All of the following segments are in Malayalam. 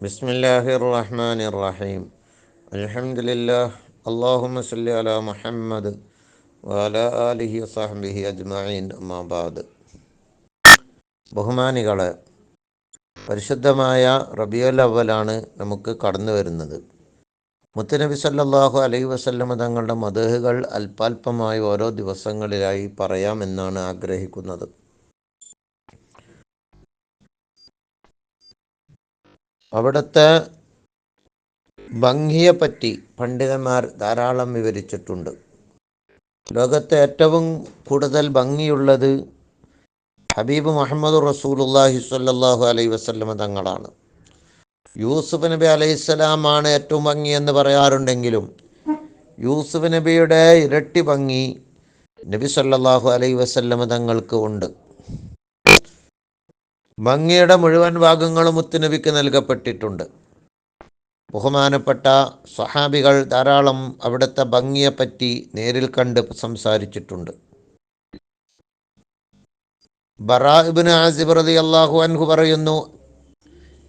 ബിസ്മില്ലാഹിർ റഹ്മാനിർ റഹീം അൽഹംദുലില്ലാഹ്. അല്ലാഹുമ്മ സല്ലി അലാ ആലിഹി ബഹുമാനികളെ പരിശുദ്ധമായ റബിയുൽ അവലാണ് നമുക്ക് കടന്നു വരുന്നത് മുത്തനബി സല്ലാഹു അലൈ വസല്ലമ തങ്ങളുടെ മതഹുകൾ അല്പാൽപമായി ഓരോ ദിവസങ്ങളിലായി പറയാമെന്നാണ് ആഗ്രഹിക്കുന്നത്. അവിടുത്തെ ഭംഗിയെപ്പറ്റി പണ്ഡിതന്മാർ ധാരാളം വിവരിച്ചിട്ടുണ്ട്. ലോകത്തെ ഏറ്റവും കൂടുതൽ ഭംഗിയുള്ളത് ഹബീബ് മുഹമ്മദ് റസൂലുല്ലാഹി സ്വല്ലല്ലാഹു അലൈ വസല്ലമ തങ്ങളാണ്. യൂസുഫ് നബി അലൈഹിസ്സലാമാണ് ഏറ്റവും ഭംഗി എന്ന് പറയാറുണ്ടെങ്കിലും യൂസുഫ് നബിയുടെ ഇരട്ടി ഭംഗി നബി സല്ലാഹു അലൈ വസല്ലമ തങ്ങൾക്ക് ഉണ്ട്. ഭംഗിയുടെ മുഴുവൻ ഭാഗങ്ങളും മുത്തുനബിക്ക് നൽകപ്പെട്ടിട്ടുണ്ട്. ബഹുമാനപ്പെട്ട സ്വഹാബികൾ ധാരാളം അവിടുത്തെ ഭംഗിയെപ്പറ്റി നേരിൽ കണ്ട് സംസാരിച്ചിട്ടുണ്ട്. ബറാഇബിന് ആസിബ് റതി അള്ളാഹു അൻഹു പറയുന്നു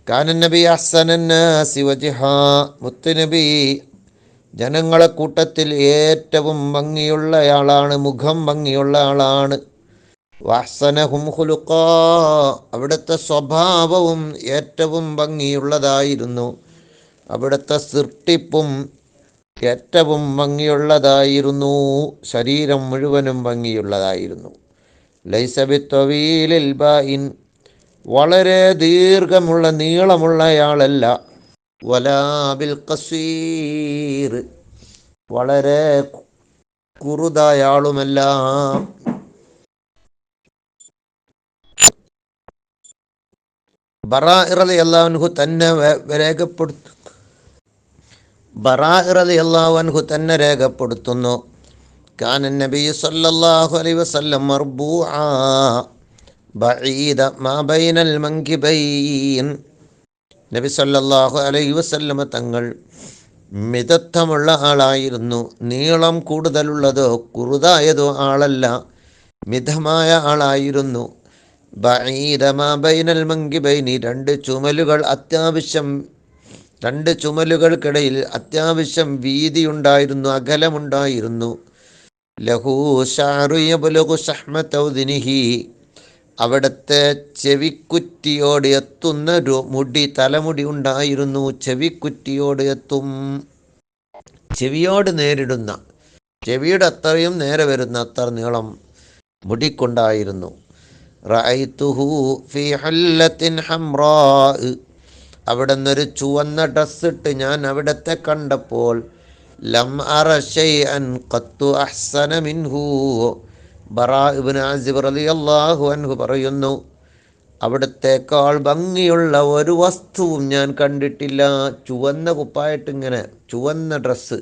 കാനൻ നബി അഹ്സനന്നാസി വജ്ഹ. മുത്തുനബി ജനങ്ങളെ കൂട്ടത്തിൽ ഏറ്റവും ഭംഗിയുള്ളയാളാണ് മുഖം ഭംഗിയുള്ള ആളാണ് വാസന ഹുലുക്കാ അവിടുത്തെ സ്വഭാവവും ഏറ്റവും ഭംഗിയുള്ളതായിരുന്നു. അവിടുത്തെ സൃഷ്ടിപ്പും ഏറ്റവും ഭംഗിയുള്ളതായിരുന്നു. ശരീരം മുഴുവനും ഭംഗിയുള്ളതായിരുന്നു. ലൈസബിത്വീലിൽ ബായിൻ വളരെ ദീർഘമുള്ള നീളമുള്ളയാളല്ല. വലാബിൽ കസീർ വളരെ കുറുതായാളുമല്ല. ബറാഇറലി അള്ളാഹുൻഹു തന്നെ രേഖപ്പെടുത്തു ബറാഇറലി അള്ളാഹുൻഹു തന്നെ രേഖപ്പെടുത്തുന്നു. കാനൻ നബി സല്ലല്ലാഹു അലൈഹി വസല്ലം മർബൂആ. ബഈദ മാ ബൈനൽ മങ്കിബൈൻ നബി സല്ലല്ലാഹു അലൈഹി വസല്ലമ തങ്ങൾ മിതത്വമുള്ള ആളായിരുന്നു. നീളം കൂടുതലുള്ളതോ കുറുതായതോ ആളല്ല മിതമായ ആളായിരുന്നു. ബഈദമാ ബൈനൽ മങ്കിബൈനി രണ്ട് ചുമലുകൾ അത്യാവശ്യം രണ്ട് ചുമലുകൾക്കിടയിൽ അത്യാവശ്യം വീതിയുണ്ടായിരുന്നു അകലമുണ്ടായിരുന്നു. ലഹു ഷാറു യബ്ലുഗു സഹ്മതൗദിനിഹി അവിടുത്തെ ചെവിക്കുറ്റിയോട് എത്തുന്ന ഒരു മുടി തലമുടി ഉണ്ടായിരുന്നു. ചെവിക്കുറ്റിയോട് എത്തും. ചെവിയോട് നേരിടുന്ന ചെവിയുടെ അത്രയും നേരെ വരുന്ന അത്ര നീളം മുടിക്കൊണ്ടായിരുന്നു. അവിടെ നിന്നൊരു ചുവന്ന ഡ്രസ്സിട്ട് ഞാൻ അവിടത്തെ കണ്ടപ്പോൾ ലം അറ കത്തു അഹ്സന ബറാ ഇബ്നു ആസിബ് റളിയല്ലാഹു അൻഹു പറയുന്നു അവിടത്തേക്കാൾ ഭംഗിയുള്ള ഒരു വസ്തുവും ഞാൻ കണ്ടിട്ടില്ല. ചുവന്ന കുപ്പായിട്ട് ഇങ്ങനെ ചുവന്ന ഡ്രസ്സ്.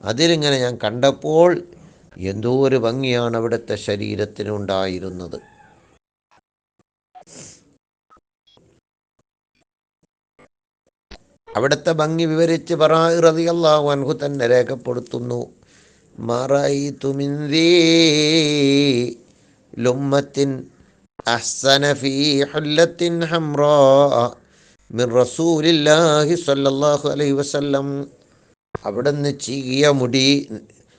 അതിലിങ്ങനെ ഞാൻ കണ്ടപ്പോൾ എന്തോ ഒരു ഭംഗിയാണ് അവിടുത്തെ ശരീരത്തിനുണ്ടായിരുന്നത് അവിടുത്തെ ഭംഗി വിവരിച്ച് പറയാഹു അൻഹു തന്നെ രേഖപ്പെടുത്തുന്നു മിൻ ദീ ലുമ്മത്തിൻ അഹ്സന ഫീ ഹുല്ലത്തിൻ ഹംറാ മിൻ റസൂലില്ലാഹി സ്വല്ലല്ലാഹു അലൈഹി വസല്ലം. അവിടുന്ന് ചീകിയ മുടി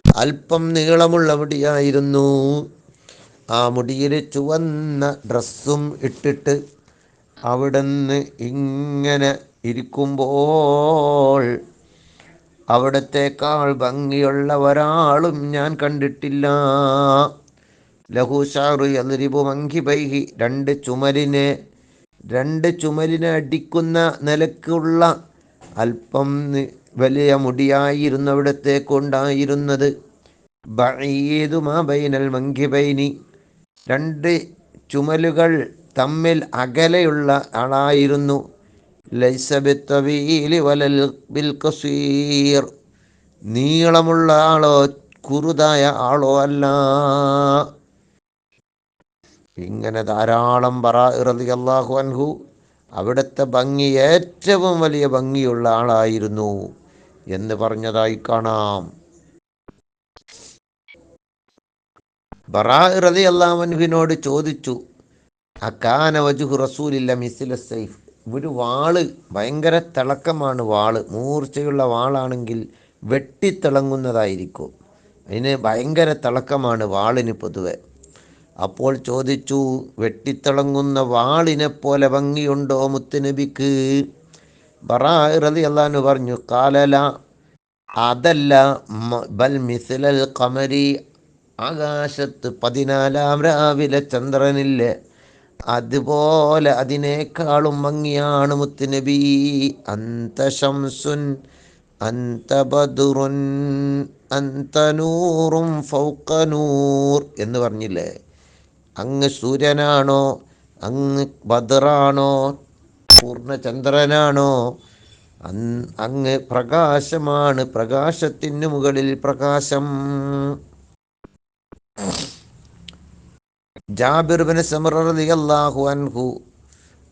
അല്പം നീളമുള്ള മുടിയായിരുന്നു. ആ മുടിയിൽ ചുവന്ന ഡ്രസ്സും ഇട്ടിട്ട് അവിടുന്ന് ഇങ്ങനെ ഇരിക്കുമ്പോൾ അവിടത്തേക്കാൾ ഭംഗിയുള്ള ഒരാളും ഞാൻ കണ്ടിട്ടില്ല. ലഘുഷാറു മങ്കി മങ്കിബൈഹി രണ്ട് ചുമലിനെ രണ്ട് ചുമലിനെ അടിക്കുന്ന നിലക്കുള്ള അല്പം വലിയ മുടിയായിരുന്നു അവിടത്തേക്കുണ്ടായിരുന്നത് ബഈദുമാ ബൈനൽ മങ്കിബൈനി രണ്ട് ചുമലുകൾ തമ്മിൽ അകലെയുള്ള ആളായിരുന്നു. ലൈസബിത്തവീലി വലൽ ബിൽ കസീർ നീളമുള്ള ആളോ കുറുതായ ആളോ അല്ല. ഇങ്ങനെ ധാരാളം പറ ഇറതി അള്ളാഹു അൻഹു. അവിടുത്തെ ഭംഗി ഏറ്റവും വലിയ ഭംഗിയുള്ള ആളായിരുന്നു എന്ന് പറഞ്ഞതായി കാണാം. ബറാ റതി അള്ളാഹുവിനോട് ചോദിച്ചു അക്കാന വജുഹു റസൂലില്ല മിസില സൈഫ്? ഒരു വാൾ ഭയങ്കര തിളക്കമാണ് വാൾ. മൂർച്ചയുള്ള വാളാണെങ്കിൽ വെട്ടിത്തിളങ്ങുന്നതായിരിക്കും അതിന് ഭയങ്കര തിളക്കമാണ് വാളിന് പൊതുവെ. അപ്പോൾ ചോദിച്ചു വെട്ടിത്തിളങ്ങുന്ന വാളിനെ പോലെ ഭംഗിയുണ്ടോ മുത്തുനബിക്ക്? ബറാ റതി അള്ളഹാനു പറഞ്ഞു കാലല അതല്ല ബൽ മിസിലൽ കമരി ആകാശത്ത് പതിനാലാം രാവിലെ ചന്ദ്രനില്ലേ? അതുപോലെ അതിനേക്കാളും ഭംഗിയാണ് മുത്തുനബി. അന്തശംസുൻ ശംസുൻ അന്തനൂറും ബദുറുൻ അന്ത നൂറും ഫൗക എന്ന് പറഞ്ഞില്ലേ? അങ്ങ് സൂര്യനാണോ? അങ്ങ് ബദറാണോ? പൂർണചന്ദ്രനാണോ അങ്ങ് പ്രകാശമാണ് പ്രകാശത്തിന് മുകളിൽ പ്രകാശം. ജാബിർ ബിൻ സമർ റളിയല്ലാഹു അൻഹു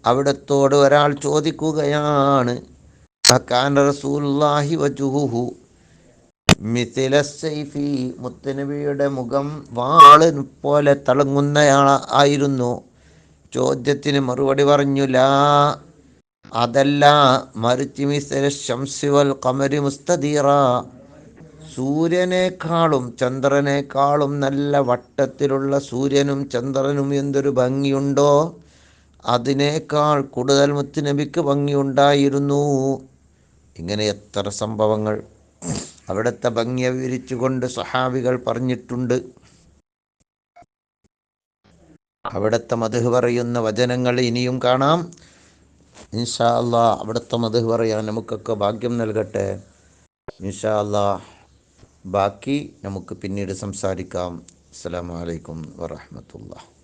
അവിടത്തോട് ഒരാൾ ചോദിക്കുകയാണ് സൈഫി? മുത്തനബിയുടെ മുഖം വാൾ പോലെ തിളങ്ങുന്നയാൾ ആയിരുന്നു. ചോദ്യത്തിന് മറുപടി പറഞ്ഞു ലാ അതല്ല. മറിച്ച് മിസല ശംസിവൽ കമരി മുസ്തദീറ. സൂര്യനേക്കാളും ചന്ദ്രനേക്കാളും നല്ല വട്ടത്തിലുള്ള സൂര്യനും ചന്ദ്രനും എന്തൊരു ഭംഗിയുണ്ടോ? അതിനേക്കാൾ കൂടുതൽ മുത്തുനബിക്ക് ഭംഗിയുണ്ടായിരുന്നു. ഇങ്ങനെ എത്ര സംഭവങ്ങൾ അവിടുത്തെ ഭംഗിയെ വിവരിച്ചുകൊണ്ട് സഹാബികൾ പറഞ്ഞിട്ടുണ്ട്. അവിടുത്തെ മധു പറയുന്ന വചനങ്ങൾ ഇനിയും കാണാം. ഇൻഷാ അള്ളാ അവിടുത്തെ മധു പറയാൻ നമുക്കൊക്കെ ഭാഗ്യം നൽകട്ടെ. ഇൻഷാ അല്ലാ ബാക്കി നമുക്ക് പിന്നീട് സംസാരിക്കാം. അസ്സലാമു അലൈക്കും വറഹ്മത്തുള്ളാഹി.